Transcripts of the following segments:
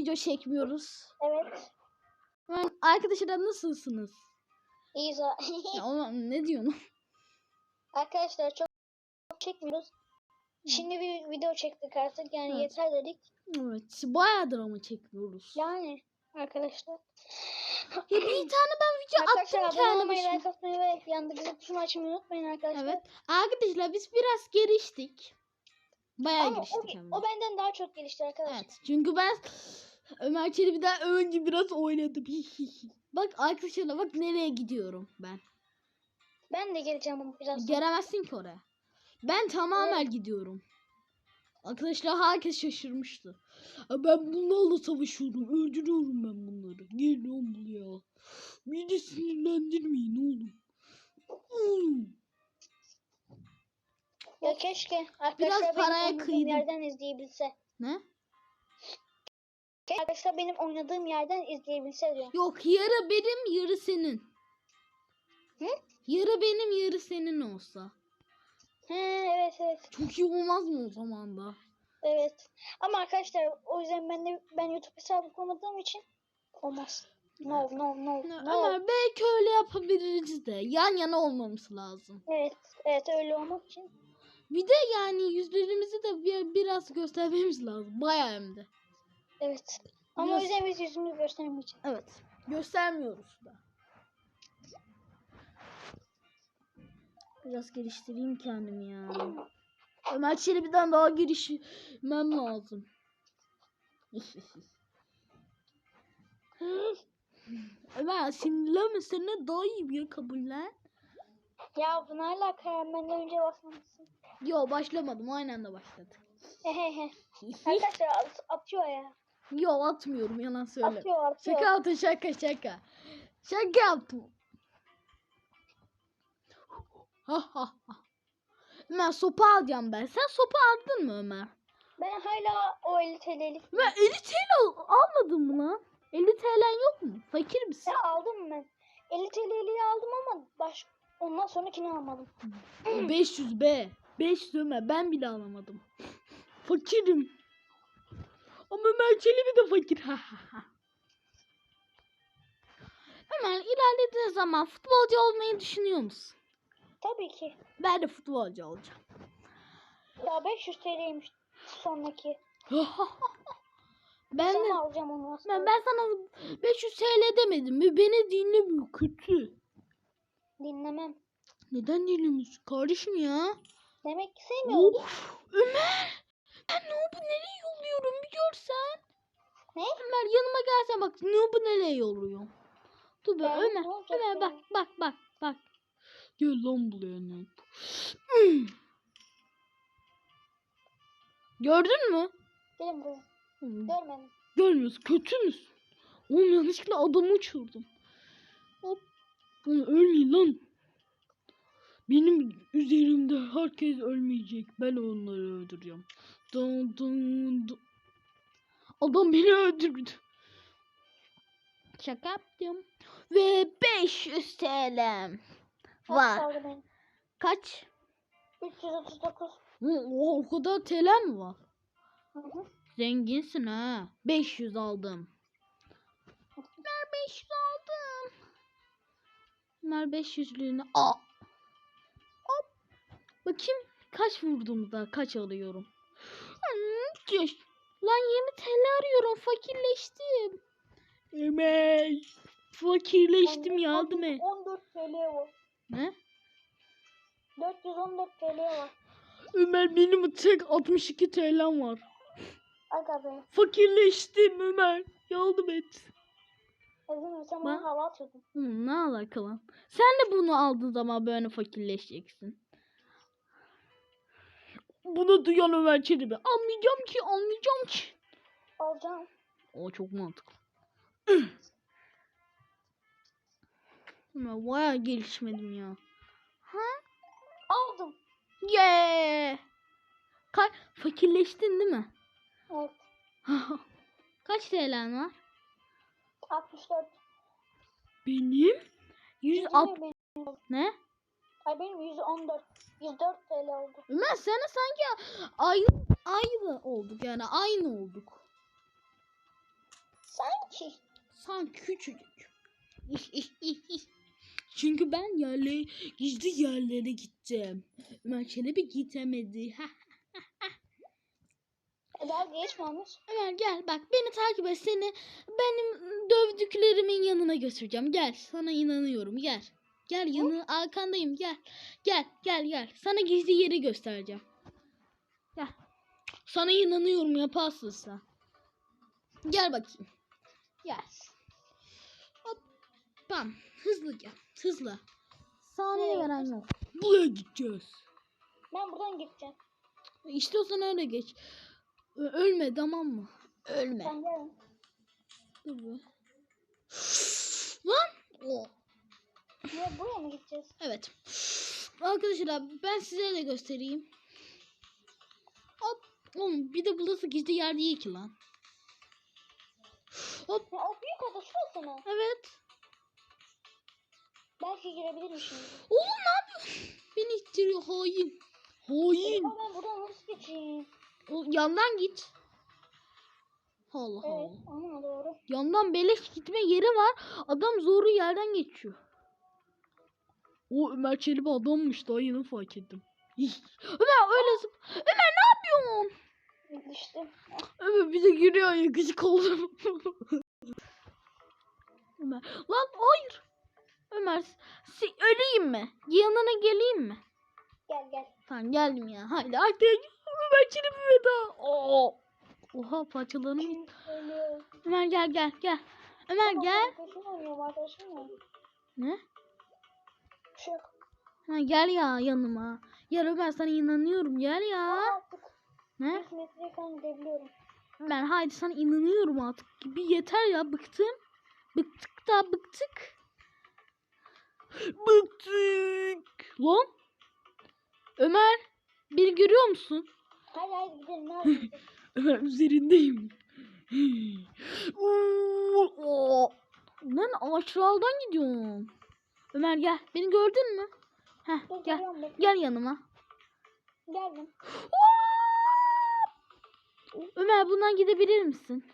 video çekmiyoruz. Evet. Ben, arkadaşlar nasılsınız? İyiyiz. Ya, ne diyorsun? Arkadaşlar çok çekmiyoruz. Şimdi bir video çektik artık. Yani Evet. yeter dedik. Evet. Bayağıdır ama çekmiyoruz. Yani arkadaşlar. Ya bir tane ben video Arkadaşlar attım abone kendi olmayı, başıma. like atmayı ve yandaki tuşunu açmayı unutmayın arkadaşlar. Evet. Arkadaşlar biz biraz geliştik. Bayağı Ama o, geliştik de. o benden daha çok gelişti arkadaşlar. Evet. Çünkü ben Ömer Çelebi'den önce biraz oynadım. bak arkadaşlar bak nereye gidiyorum ben. Ben de geleceğim biraz. sonra. Gelemezsin ki oraya. Ben tamamen gidiyorum. Arkadaşlar herkes şaşırmıştı. "Ya Ben bunlarla savaşıyorum. Öldürüyorum ben bunları. Lan buraya. Beni de sinirlendirmeyin oğlum. Oğlum. Ya keşke arkadaşlar Biraz paraya kıydım. yerden izleyebilse. Ne? Keşke arkadaşlar benim oynadığım yerden izleyebilse diyor. Yok yarı benim yarı senin. Hı? Yarı benim yarı senin olsa. He evet evet. Çok iyi olmaz mı o zaman da? Evet. Ama arkadaşlar o yüzden ben de ben YouTube hesabı kurmadığım için olmaz. No no no no. Ömer belki öyle yapabiliriz de. Yan yana olmamız lazım. Evet evet öyle olmak için. Bir de yani yüzlerimizi de bir, biraz göstermemiz lazım. Bayağı hem de. Evet. Ama yüzden biz yüzümüzü göstermeyeceğiz. Evet. Göstermiyoruz da. Biraz geliştireyim kendimi ya. Ömer Çelebi'den daha gelişmem lazım. Ömer sinirlenme sana daha iyi bir kabullen. Ya bu ne alaka ya? Benden önce basmamışsın. Yo başlamadım aynı anda başladık. Arkadaşlar at- atıyor ya. Yo atmıyorum yalan söyle. Atıyor atıyor. Şaka yaptım şaka şaka. Şaka yaptım. Ömer sopa alacağım ben. Sen sopa aldın mı Ömer? Ben hala o 50 TL'lik. Ömer 50 TL al- almadın mı lan? 50 TL'n yok mu? Fakir misin? Ya aldım ben. 50 TL'liği aldım ama baş ondan sonrakini almadım. 500 be. 500 Ömer ben bile alamadım. Fakirim. Ama Ömer Çelebi de fakir. Ömer ilerlediğin zaman futbolcu olmayı düşünüyor musun? Tabii ki. Ben de futbolcu olacağım. Ya 500 TL'ymiş sonraki. ben de Sana alacağım onu aslında. ben, ben sana 500 TL demedim mi? Beni dinlemiyor kötü. Dinlemem. Neden dinlemiyorsun kardeşim ya? Demek ki sevmiyorum. Of Ömer. Ben Noob'u nereye yolluyorum bir görsen. Ne? Ömer yanıma gelsen bak Noob'u nereye yolluyorum. Dur be Ben Ömer. Ömer bak bak bak bak. Gel lan buraya Noob. Gördün mü? Gelin buraya. Hmm, Görmedim. Görmüyorsun. Kötü müsün? Oğlum yanlışlıkla adamı uçurdum. Hop. Ölmeyin lan. Benim üzerimde herkes ölmeyecek. Ben onları öldüreceğim. Dun dun dun. Adam beni öldürdü. Şaka yaptım. Ve 500 TL. Var. Kaç? 339. O, o kadar TL mi var? Hı hı. Zenginsin ha. 500 aldım. Ver 500 aldım. Ver 500'lüğünü. Aa. Hop. Bakayım kaç vurduğumda kaç alıyorum. Lan 20 TL arıyorum. Fakirleştim. Ömer. Fakirleştim yardım et. 14 TL var. Ne? 414 TL var. Ömer benim tek 62 TL'm var. Aga be. Fakirleştim Ömer. Yardım et. Ezim sen bana hava atıyordun. Hı, ne alaka lan? Sen de bunu aldığın zaman böyle fakirleşeceksin. Bunu duyan Ömer Çelebi. Almayacağım ki, almayacağım ki. Alacağım. O çok mantıklı. Ömer bayağı gelişmedim ya. Aldım. Yeah. Ka fakirleştin değil mi? Evet. Kaç TL'n var? 64. Benim 160 Benim, ne? Ay benim 114. 104 TL oldu. Ömer sana sanki aynı aynı olduk yani aynı olduk. Sanki küçücük. Çünkü ben yerle gizli yerlere gittim. Ömer Çelebi gidemedi. Ha. E, Dalga geçme Ahmet. Ömer gel bak beni takip et seni benim dövdüklerimin yanına götüreceğim. Gel sana inanıyorum gel. Gel yanı arkandayım gel. Gel gel gel. Sana gizli yeri göstereceğim. Gel. Sana inanıyorum yaparsın sen. Gel bakayım. Gel. Hop. Bam. Hızlı gel. Hızlı. Saniye veren yok. Buraya gideceğiz. Ben buradan o sana öyle geç. Ö- Ölme tamam mı? Ölme. Sen gel. Dur be. Lan! Oh. Niye buraya mı gideceğiz? Evet. Arkadaşlar ben size de göstereyim. Hop. Oğlum bir de burası gizli yer değil ki lan. Hop. Ya, o büyük oda şurası mı? Evet. Belki girebilirim şimdi. Oğlum ne yapıyorsun? Beni ittiriyor hain. Hain. Ama ben buradan nasıl geçeyim? O, yandan git. Allah Evet. Allah. Doğru. Yandan beleş gitme yeri var. Adam zoru yerden geçiyor. O Ömer Çelebi adammış daha yeni fark ettim. Ömer öyle zıp- Ömer ne yapıyorsun? İşte. Ömer bize giriyor ya gıcık oldum. Ömer lan hayır. Ömer öleyim mi? Yanına geleyim mi? Gel gel. Tamam geldim ya. Haydi artık Ömer Çelebi veda. Oo. Oha parçalarını ölüyor? Ömer gel gel gel. Ömer gel. Ne? Bir şey yok. Ha, gel ya yanıma. Gel Ömer sana inanıyorum gel ya. Artık Ne? 100 metreye falan gidebiliyorum. Ben haydi sana inanıyorum artık. Bir yeter ya bıktım. Bıktık da bıktık. Bıktık. Lan. Ömer beni görüyor musun? Hadi hadi gidelim. Ömer üzerindeyim. Lan ağaçlardan gidiyorum. Ömer gel. Beni gördün mü? Heh, gel. Gel yanıma. Geldim. Ömer bundan gidebilir misin?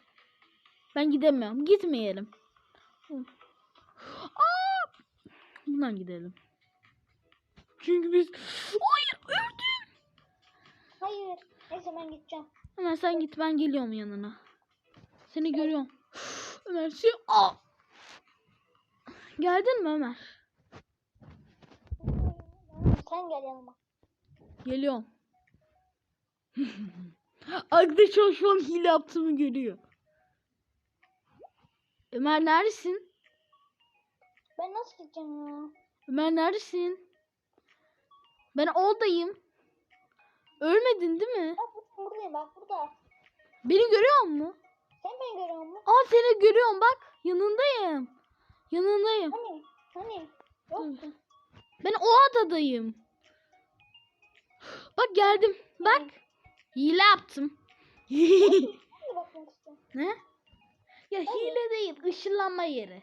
Ben gidemiyorum. Gitmeyelim. Aa! Bundan gidelim. Çünkü biz... Hayır öldüm. Hayır. Neyse ben gideceğim. Ömer sen git ben geliyorum yanına. Seni görüyorum. Ömer. Aa! Geldin mi Ömer? Sen gel yanıma. Geliyorum. Arkadaşlar şu an hile yaptığımı görüyor. Ömer neredesin? Ben nasıl gideceğim ya? Ömer neredesin? Ben oradayım. Ölmedin değil mi? Bak bu- buradayım bak burada. Beni görüyor musun? Sen beni görüyor musun? Aa seni görüyorum bak. Yanındayım. Yanındayım. Hani? Hani? Yoksun. Ben o adadayım. Bak geldim. Bak. Hile yaptım. Ne? Ya hile değil. ışınlanma yeri.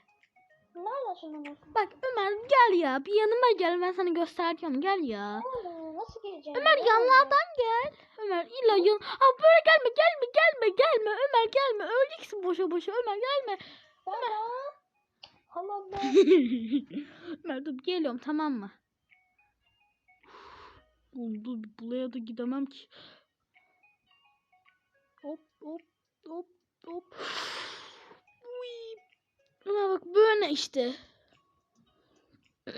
Bak Ömer gel ya. Bir yanıma gel. Ben sana göstereceğim. Gel ya. Nerede? Nasıl geleceğim? Ömer yanlardan gel. Ömer illa yan. Ha böyle gelme gelme gelme gelme. Ömer gelme. Öleceksin boşa boşa. Ömer gelme. Tamam. Allah Allah. Ömer dur geliyorum tamam mı? Oğlum dur buraya da gidemem ki. Hop hop hop hop. Uy. Ömer bak böyle işte.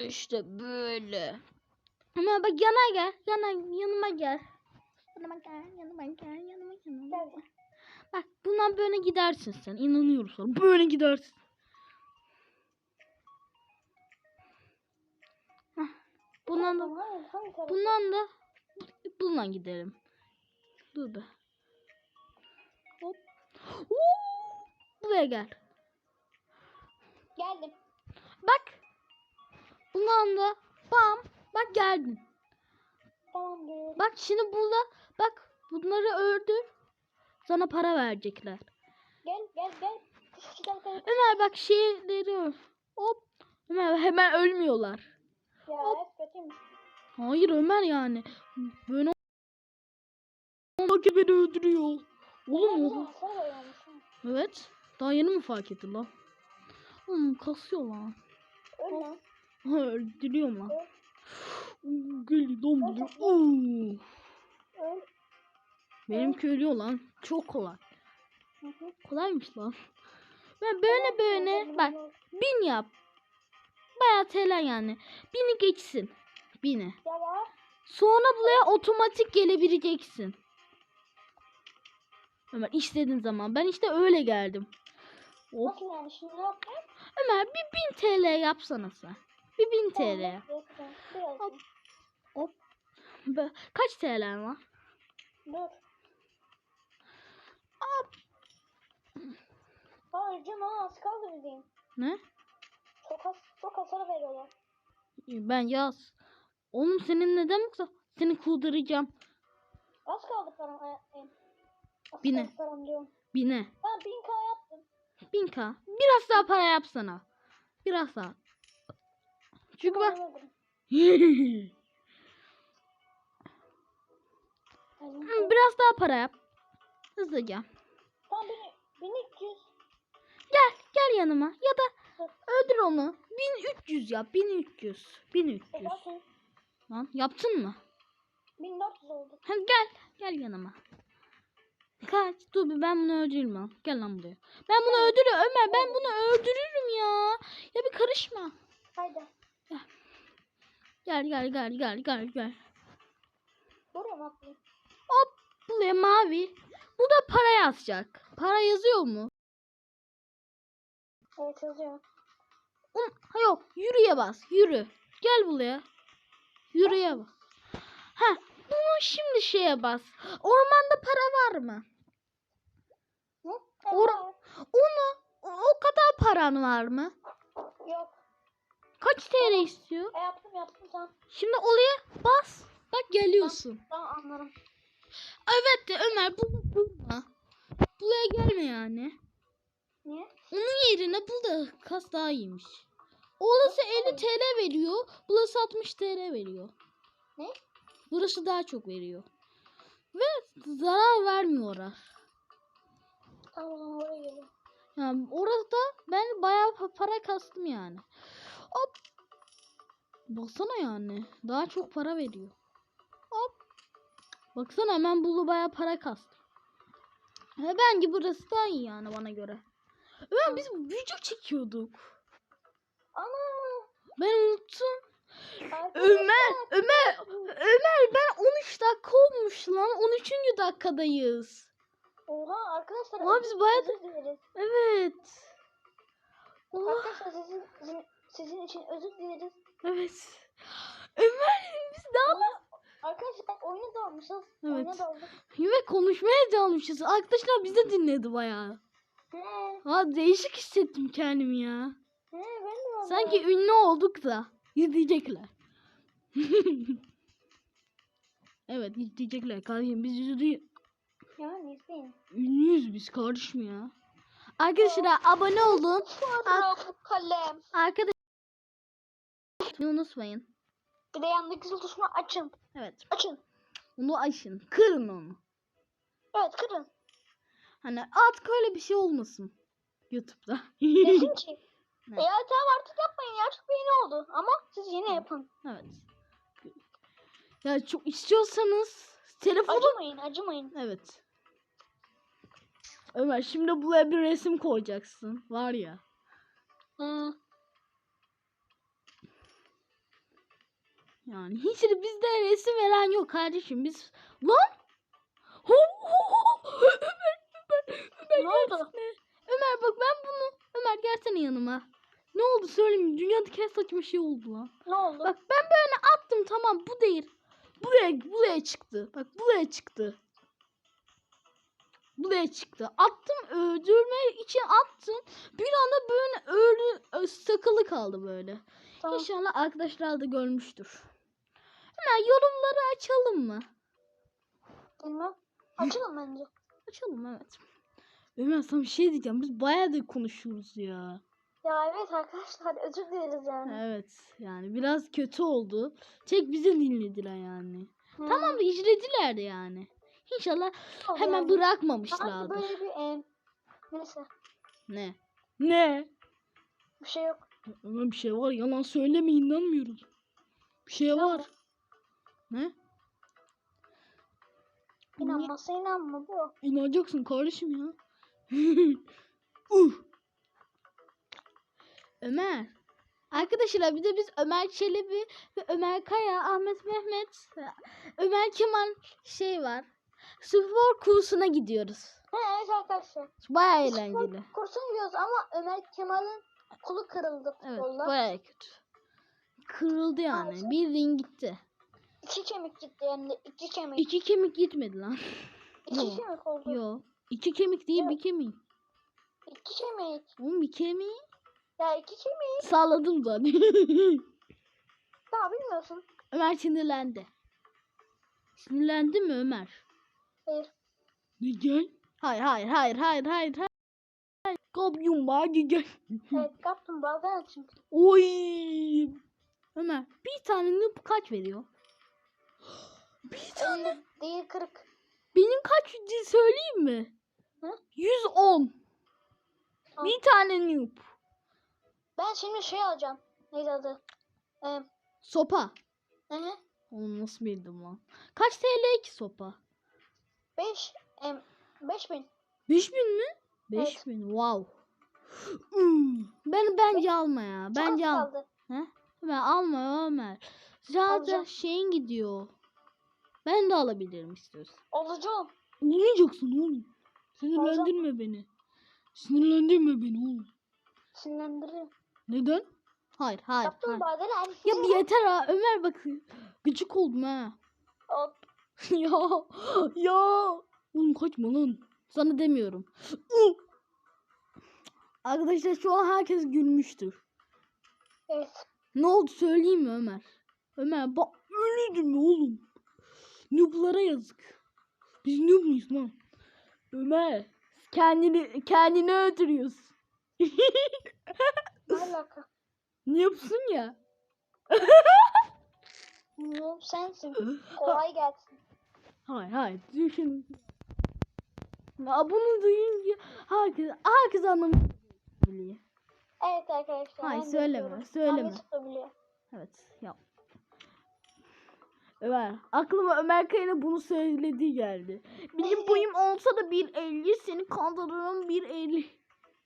İşte böyle. Ömer bak yana gel. Yana yanıma gel. Yanıma gel, yanıma gel, yanıma gel. Gel. Bak bundan böyle gidersin sen. İnanıyorum sana. Böyle gidersin. Bundan da bundan da bundan gidelim. Dur be. Hop. Oo! Buraya gel. Geldim. Bak. Bundan da bam. Bak geldin. Tamam geliyorum. Bak şimdi burada bak bunları öldür. Sana para verecekler. Gel gel gel. Kış gel gel. Ömer bak şeyleri öl. Hop. Ömer hemen ölmüyorlar. Ya hep kötüymüş. Hayır Ömer yani. Bak beni öldürüyor. Oğlum o. Evet. Daha yeni mi fark ettin lan? Oğlum kasıyor lan. Ölme. Ha öldürüyorum lan. Geliyor lan buraya. Benimki ölüyor lan. Çok kolay. Kolaymış lan. Ben böyle böyle bak bin yap. Bayağı TL yani. Bini geçsin. Bini. Sonra buraya otomatik gelebileceksin. Ömer istediğin zaman. Ben işte öyle geldim. Oh. Nasıl yani şimdi? Ömer bir 1000 TL yapsana sen. Bir 1000 TL. Hop. Be- Kaç TL var? Dur. Harcım ha az kaldı bizim. Ne? Az, çok hasar veriyorlar. Ben yaz. Oğlum senin neden yoksa? Seni kuduracağım. Az kaldı param. Az Bine. kaldı param diyorum. Bine. Ben 1000k yaptım. 1000k. Biraz daha para yapsana. Biraz daha. Çünkü ben... Biraz daha para yap. Hızlıca. Tam beni, 1300. Gel. Gel yanıma. Ya da onu. 1300 yap. 1300. 1300. E Lan yaptın mı? 1400 oldu. Hadi gel. Gel yanıma. Kaç. Dur bir ben bunu öldürürüm lan. Gel lan buraya. Ben bunu öldürürüm. Ömer ben bunu öldürürüm ya. Ya bir karışma. Haydi. Gel gel gel gel gel gel. Buraya mı atlayayım? Hop buraya mavi. Bu da para yazacak. Para yazıyor mu? Evet yazıyor. Ha yok yürüye bas. Yürü. Gel buraya. Yürüye bas. Ha bunu şimdi şeye bas. Ormanda para var mı? Or-. Onu o, kadar paran var mı? Yok. Kaç TL istiyor? E yaptım yaptım tamam. Şimdi oraya bas. Bak geliyorsun. Tamam anlarım. Evet de Ömer bunu bulma. Buraya gelme yani. Niye? Onun yerine bul da kas daha iyiymiş. Orası 50 TL veriyor. Burası 60 TL veriyor. Ne? Burası daha çok veriyor. Ve zarar vermiyor orası. Tamam oraya geliyorum. Yani orada ben bayağı pa- para kastım yani. Hop. Baksana yani. Daha çok para veriyor. Hop. Baksana hemen bulu bayağı para kastım. Ve bence burası daha iyi yani bana göre. Ömer biz video çekiyorduk. Ana. Ben unuttum. Ömer, Ömer, Ömer ben 13 dakika olmuş lan. 13. dakikadayız. Oha arkadaşlar. Oha, biz bayağı da-. Evet. Oha, Arkadaşlar sizin, sizin, sizin için özür dileriz. evet. Ömer biz daha Arkadaşlar oyuna dalmışız. Evet. Oyuna daldık. ve konuşmaya dalmışız. Arkadaşlar bizi dinledi bayağı. Ha değişik hissettim kendimi ya. He ben de vallahi. Sanki ünlü olduk da izleyecekler. evet izleyecekler kardeşim biz ünlü, Yani izleyin. ünlüyüz biz kardeşim ya. Arkadaşlar abone olun. Bu kalem. Arkadaşlar unutmayın. Bir de yandaki zil tuşunu açın. Evet. Açın. Onu aşın. Kırın onu. Evet kırın. Hani artık öyle bir şey olmasın. Youtube'da. Desin ki. Ne? E ya tamam artık yapmayın ya. Artık beyin oldu. Ama siz yine yapın. evet. Ya çok istiyorsanız telefonu Acımayın acımayın. Evet. Ömer şimdi buraya bir resim koyacaksın. Var ya. Hı. Yani hiç de bizde resim veren yok kardeşim. Biz lan Ho, ho, ho. Ömer, Ömer, Ne oldu? gelsene. Ömer bak ben bunu Ömer gelsene yanıma. Ne oldu söyleyeyim. Dünyadaki en saçma şey oldu lan. Ne oldu? Bak ben böyle attım tamam bu değil. Buraya buraya çıktı. Bak buraya çıktı. Buraya çıktı. Attım öldürme için attım. Bir anda böyle öldü sakılı kaldı böyle. tamam. İnşallah arkadaşlar da görmüştür. Hemen yorumları açalım mı? Bilmem. Açalım bence. Açalım evet. Ömer sana bir şey diyeceğim. Biz bayağı da konuşuyoruz ya. Ya evet arkadaşlar özür dileriz yani. Evet yani biraz kötü oldu. Tek bizi dinlediler yani. Hı. Tamam da izlediler de yani. İnşallah Oldu hemen yani. bırakmamışlardır. Sanki böyle bir e, neyse. Ne? Ne? Bir şey yok. Ömer bir şey var. Yalan söyleme inanmıyoruz. Bir şey Yok. var. Ne? İnanmazsa inanma bu. İnanacaksın kardeşim ya. Uh. Ömer. Arkadaşlar bir de biz Ömer Çelebi ve Ömer Kaya, Ahmet Mehmet, Ömer Kemal şey var. Spor kursuna gidiyoruz. He evet arkadaşlar. Baya eğlenceli. spor Kursuna gidiyoruz ama Ömer Kemal'in kolu kırıldı Evet futbolla. baya kötü. Kırıldı yani. Maalesef. Bildiğin gitti. İki kemik gitti yani de iki kemik. İki kemik gitmedi lan. İki Yok. kemik oldu. Yo. İki kemik değil bir kemik. İki kemik. Oğlum bir kemiği Ya iki kemik. salladım zaten. Daha bilmiyorsun. Ömer sinirlendi. Sinirlendi mi Ömer? Hayır. Neden? Hayır hayır hayır hayır hayır hayır. Kaplumbağa neden? Evet kaplumbağadan çünkü. Oy. Ömer bir tane noob kaç veriyor? Bir tane. 50 değil 40. Benim kaç söyleyeyim mi? Hı? 110. Tamam. Bir tane noob. Ben şimdi şey alacağım. Neydi adı? Ee, Sopa. hı hı. Onu nasıl bildim lan? Kaç TL ki sopa? 5 em, 5000. 5000 mi? Evet. 5000 wow. Hmm, Ben bence alma ya. Bence al. kaldı. Ömer alma Ömer. Zaten şeyin gidiyor. Ben de alabilirim istiyorsan. Olacağım. Olmayacaksın oğlum. Sinirlendirme beni. Sinirlendirme beni oğlum. Sinirlendiriyor. Neden? Hayır hayır. hayır. Ya bir yeter ha Ömer bak. Gıcık oldum ha. Ya ya. Oğlum kaçma lan. Sana demiyorum. Arkadaşlar şu an herkes gülmüştür. evet. Ne oldu söyleyeyim mi Ömer? Ömer bak mi oğlum? Noob'lara yazık. Biz noob muyuz lan? Ömer kendini kendini öldürüyorsun. Ne alaka? yapsın ya? Noob sensin. Kolay gelsin. Hayır hayır düşün. Ya bunu duyunca herkes herkes anlamış. biliyor. Evet arkadaşlar. Hayır, söyleme, söyleme. Ahmet de biliyor. Evet yap. Ömer aklıma Ömer Kaya'nın bunu söylediği geldi. Benim boyum olsa da 1.50 seni kandırırım 1.50.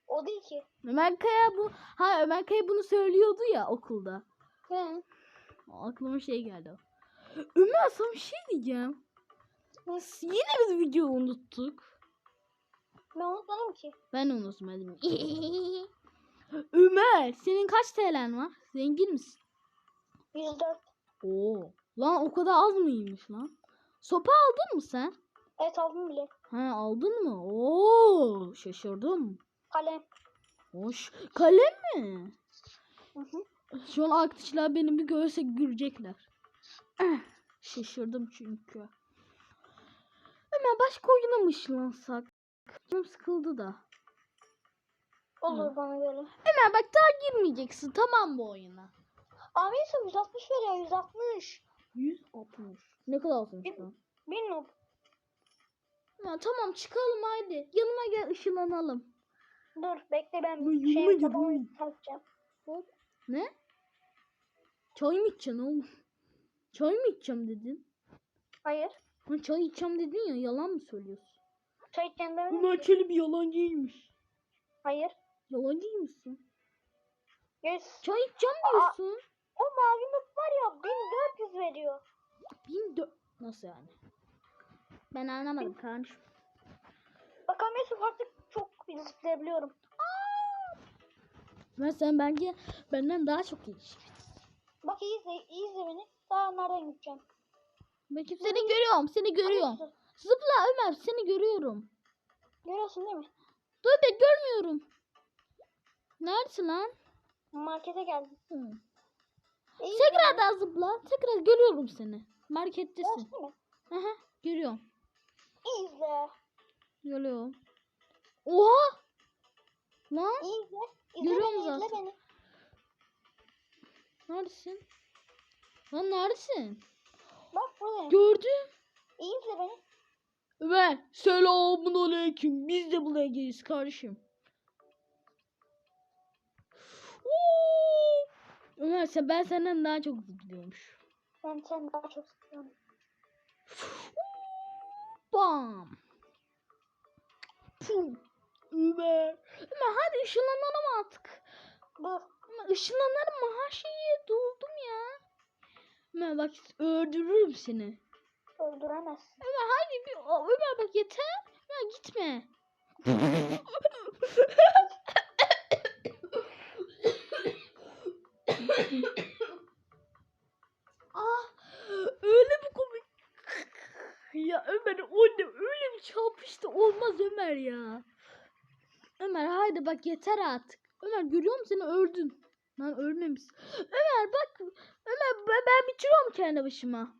O değil ki. Ömer Kaya bu ha Ömer Kaya bunu söylüyordu ya okulda. Hı. Aklıma şey geldi. Ömer sana bir şey diyeceğim. Yine biz video unuttuk. Ben unutmadım ki. Ben unutmadım. Ömer senin kaç TL'n var? Zengin misin? 104. Oo. Lan o kadar az mıymış lan? Sopa aldın mı sen? Evet aldım bile. Ha aldın mı? Oo şaşırdım. Kalem. Hoş. Kalem mi? Hı hı. Şu an arkadaşlar beni bir görse gülecekler. Şaşırdım çünkü. Hemen başka oyuna mı ışınlansak? Canım sıkıldı da. Olur bana göre. Hemen bak daha girmeyeceksin tamam bu oyuna. Abi insan 160 veriyor 160. 160. Ne kadar olmuş lan? Bir noob. Ya tamam çıkalım haydi. Yanıma gel ışınlanalım. Dur bekle ben yürüme şey takacağım. Ne? Çay mı içeceksin oğlum? Çay mı içeceğim dedin? Hayır. Ha, çay içeceğim dedin ya yalan mı söylüyorsun? Çay içeceğim demedim ki. Çelebi yalancıymış. Hayır. Yalancı mısın? Yes. Çay içeceğim Aa. O mavi noob var ya 1400 veriyor. Bin dö- Nasıl yani? Ben anlamadım kardeşim. Bak Ahmet Yusuf artık çok zıplayabiliyorum. Ben sen bence benden daha çok iyi. Bak iyi izle, iyi izle beni. Daha nereden gideceğim? Bakayım seni görüyorum, seni görüyorum. Yusuf, Zıpla Ömer, seni görüyorum. Görüyorsun değil mi? Dur be görmüyorum. Neredesin lan? Markete geldim. Hı. Tekrardan zıpla. Tekrar görüyorum seni. Markettesin. Aha, görüyorum. İzle. Görüyorum. Oha! Lan izle. İzle Görüyorum beni, izle zaten. beni. neredesin? Lan neredesin? Bak buradayım. Gördüm. İzle beni. Ömer selamun aleyküm. Biz de buraya geliriz kardeşim. Ömer ben senden daha çok zıplıyormuş. Ben seni daha çok seviyorum. Bam. Pum. Ömer. Ömer hadi ışınlanalım artık. Dur. Ömer ışınlanalım mı? Her şeyi doldum ya. Ömer bak öldürürüm seni. Öldüremezsin. Ömer hadi bir Ömer bak yeter. Ömer gitme. ah öyle bir komik. ya Ömer ne öyle bir çarpıştı olmaz Ömer ya. Ömer haydi bak yeter artık. Ömer görüyor musun seni öldün. Lan ölmemişsin. Ömer bak Ömer ben, ben bitiriyorum kendi başıma.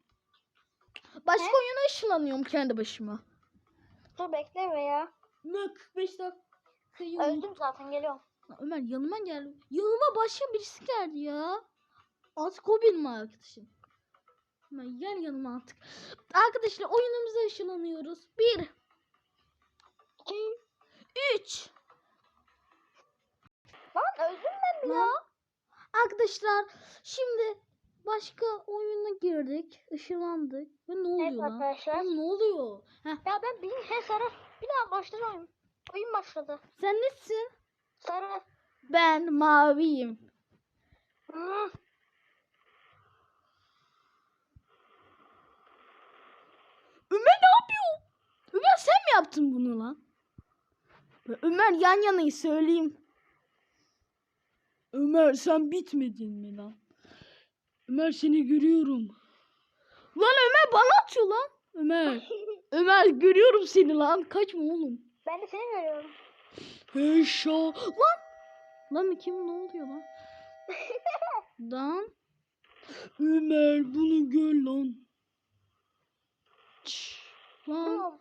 Başka Ne? oyuna ışınlanıyorum kendi başıma. Dur bekle be ya. Ne 45 dakika. Öldüm zaten geliyorum. Lan Ömer yanıma gel. Yanıma başka birisi geldi ya. Artık o benim arkadaşım. Ömer gel yanıma artık. Arkadaşlar oyunumuza ışınlanıyoruz. Bir, İki. üç. Lan öldüm ben mi ya? Arkadaşlar şimdi başka oyuna girdik. Işınlandık. Ve ne oluyor Evet lan? arkadaşlar. Oğlum ne oluyor? Heh, Ya ben bir he sarı. Bir daha başladı oyun. Oyun başladı. sen nesin? Sarı. Ben maviyim. Hmm. Ömer ne yapıyor? Ömer sen mi yaptın bunu lan? Ömer yan yanayı söyleyeyim. Ömer sen bitmedin mi lan? Ömer seni görüyorum. Lan Ömer bana atıyor lan. Ömer. Ömer görüyorum seni lan. Kaçma oğlum. Ben de seni görüyorum. Heşa. Lan. Lan kim ne oluyor lan? lan. Ömer bunu gör lan. Çş, Lan.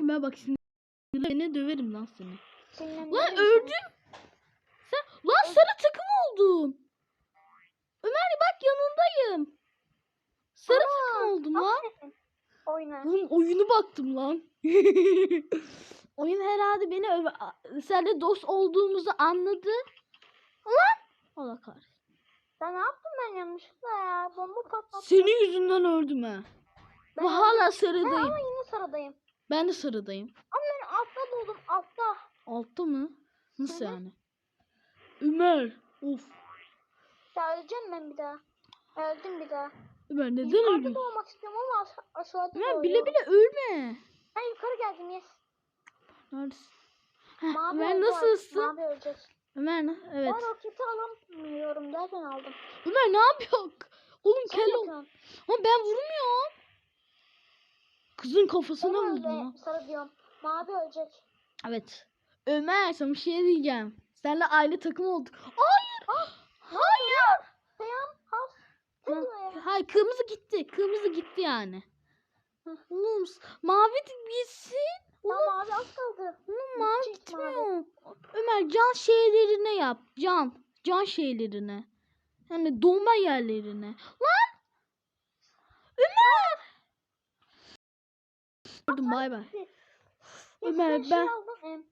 Ben bak sinirlerine döverim lan seni. Sinirlendim Lan öldüm. Sen lan sarı takım oldun. Ömer bak yanındayım. Sarı Aa, takım oldum lan. Aferin. Oyna. Oğlum oyunu baktım lan. Oyun herhalde beni öve... Senle dost olduğumuzu anladı. Lan. Allah kahretsin. Ya ne yaptım ben yanlışlıkla ya? Bomba patlattım. Senin yüzünden öldüm ha. Ben Ve hala Ben sarıdayım. ama yine sarıdayım. Ben de sarıdayım. Ama ben altta doğdum altta. Altta mı? Nasıl Hı hı. yani? Ömer. Of. Ya öleceğim ben bir daha. Öldüm bir daha. Ömer neden Yukarıda öldün? doğmak istiyorum ama aşa- aşağıda Ömer doğuyorum. bile bile ölme. Ben yukarı geldim yes. Neredesin? Heh, Mavi Ömer artık, nasılsın? Mavi ölecek. Ömer ne? Evet. Ben roketi alamıyorum derken aldım. Ömer ne yapıyor? Oğlum Sen kel ol. Ama ben vurmuyorum. Kızın kafasına Ben vurdum sarı diyorum. Mavi ölecek. Evet. Ömer sana bir şey diyeceğim. Seninle aile takım olduk. Hayır. Hayır. Dayan. Has. Ne Ha? Hayır kırmızı gitti. Kırmızı gitti yani. Oğlum mavi gitsin. Oğlum, mavi az kaldı. oğlum mavi gitmiyor. Ömer can şeylerine yap. Can. Can şeylerine. Yani dolma yerlerine. Lan. Ömer. Gördüm bay bay. Ömer, ben, şey aldım.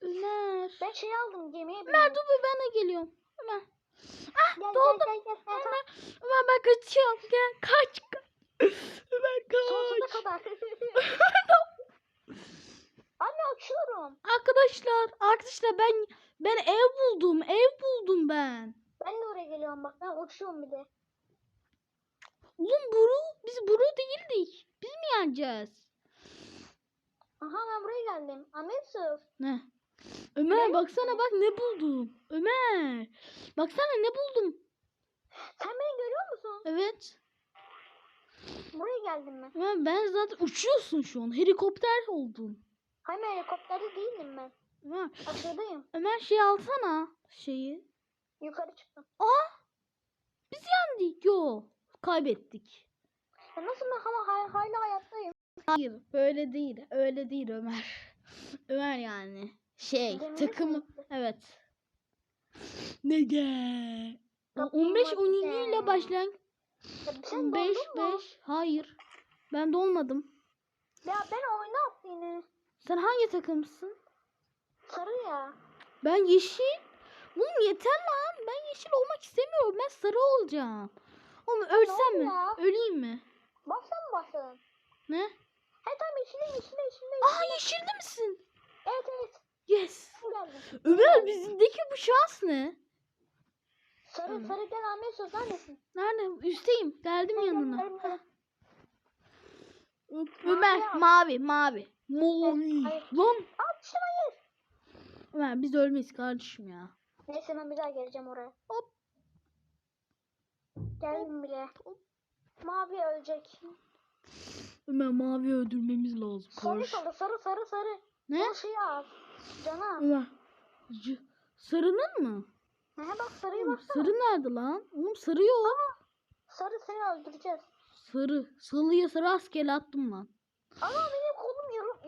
Ömer. Ben şey aldım gemiye Ömer dur ben de geliyorum. Ömer. Ah Gel, doğdum. Gel gel gel. Ömer, Ömer ben kaçıyorum. Gel kaç. kaç. Ömer Sonsuza kaç. kadar. Anne uçuyorum. Arkadaşlar, arkadaşlar ben ben ev buldum. Ev buldum ben. Ben de oraya geliyorum bak. Ben uçuyorum bir de. Oğlum Buru, biz Buru değildik. Biz mi yeneceğiz? Aha ben buraya geldim. Amazur. Ne? Ömer Ne? baksana bak ne buldum. Ömer. Baksana ne buldum. Sen beni görüyor musun? Evet. Buraya geldim ben. Ömer ben zaten uçuyorsun şu an. Helikopter oldun. Hayır helikopterde değilim ben. Ömer, Aşağıdayım. Ömer şey alsana şeyi. Yukarı çıktım. Yendik. Yo. Kaybettik. Ya nasıl ben hay- hala hayattayım. Hayır öyle değil. Öyle değil Ömer. Ömer yani. Şey Gemide takım mi? evet. Ne? Kapıyı 15 12 açtı. ile başlayan Ya sen 5 dondun mu? 5 hayır. Ben dolmadım. Ya ben attı yine. Sen hangi takımsın? Sarı ya. Ben yeşil. Oğlum yeter lan. Ben yeşil olmak istemiyorum. Ben sarı olacağım. Oğlum ölsem mi? ya? Öleyim mi? Baştan mı başladın? Ne? He tamam yeşile yeşile yeşile. Aa yeşilde misin? Evet evet. Yes. Kim geldi? Ömer bizimdeki bu şans ne? Sarı Tamam. sarı gel Ahmet söz neredesin? Nerede? Üstteyim. Geldim Gel, gel, yanına. Ömer Mavi mavi hayır. Lan. Aa düştüm hayır. Ömer biz ölmeyiz kardeşim ya. Neyse ben bir daha geleceğim oraya. Hop. Geldim bile. Mavi ölecek. Ömer mavi öldürmemiz lazım. Sarı sarı sarı sarı sarı. Ne? O şeyi al. Cana. Ömer. C- Sarının mı? He bak Oğlum, baksana. sarı nerede lan? Oğlum sarı yok. Sarı seni öldüreceğiz. Sarı. Sarıya rastgele attım lan. Ama benim kolum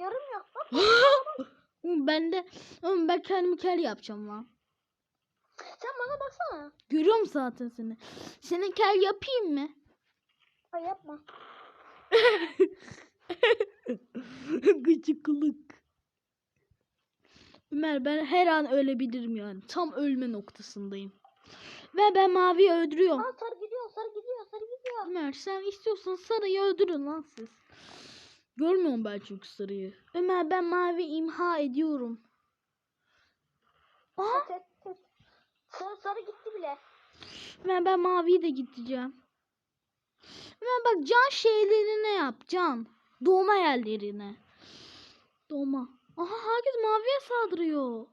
yarım. Bak Oğlum ben de oğlum ben kendimi kel yapacağım lan. sen bana baksana. Görüyorum zaten seni. Seni kel yapayım mı? Ay yapma. Gıcıklık. Ömer ben her an ölebilirim yani. Tam ölme noktasındayım. Ve ben maviyi öldürüyorum. Aa sarı gidiyor sarı gidiyor sarı gidiyor. Ömer sen istiyorsan sarıyı öldürün lan siz. Görmüyorum ben çünkü sarıyı. Ömer ben mavi imha ediyorum. Aha. Sarı sarı gitti bile. Ömer ben maviyi de gideceğim. Ömer bak can şeylerine yap can. Doğma yerlerine. Doğma. Aha herkes maviye saldırıyor.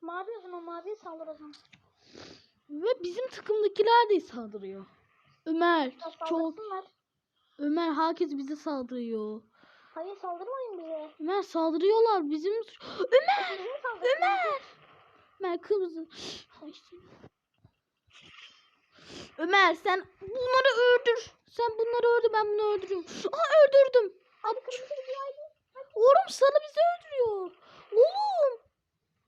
Mavi o zaman maviye saldır o zaman. Ve bizim takımdakiler de saldırıyor. Ömer çok. Ömer herkes bize saldırıyor. Hayır saldırmayın bize. Ömer saldırıyorlar bizim Ömer. Ömer Ömer kırmızı seni. Ömer sen bunları öldür. Sen bunları öldür ben bunu öldürüyorum. Aa öldürdüm. Hadi. Oğlum sarı bizi öldürüyor. Oğlum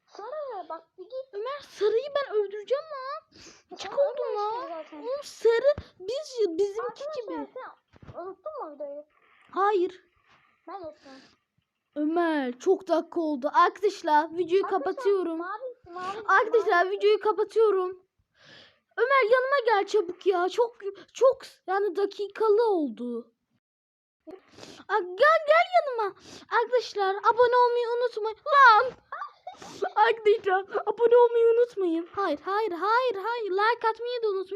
Sarı bak bir git. Ömer sarıyı ben öldüreceğim lan. Çık oldum lan. Oğlum sarı biz bizimki gibi. sen unuttun mu videoyu? Hayır. Ben unuttum. Ömer çok dakika oldu. Arkadaşlar videoyu Arkadaşlar, kapatıyorum. Mavi, mavi, Arkadaşlar mavi. videoyu kapatıyorum. Ömer yanıma gel çabuk ya. Çok çok yani dakikalı oldu. Aa, gel gel yanıma. Arkadaşlar abone olmayı unutmayın. Lan. Arkadaşlar abone olmayı unutmayın. Hayır hayır hayır hayır. Like atmayı da unutmayın.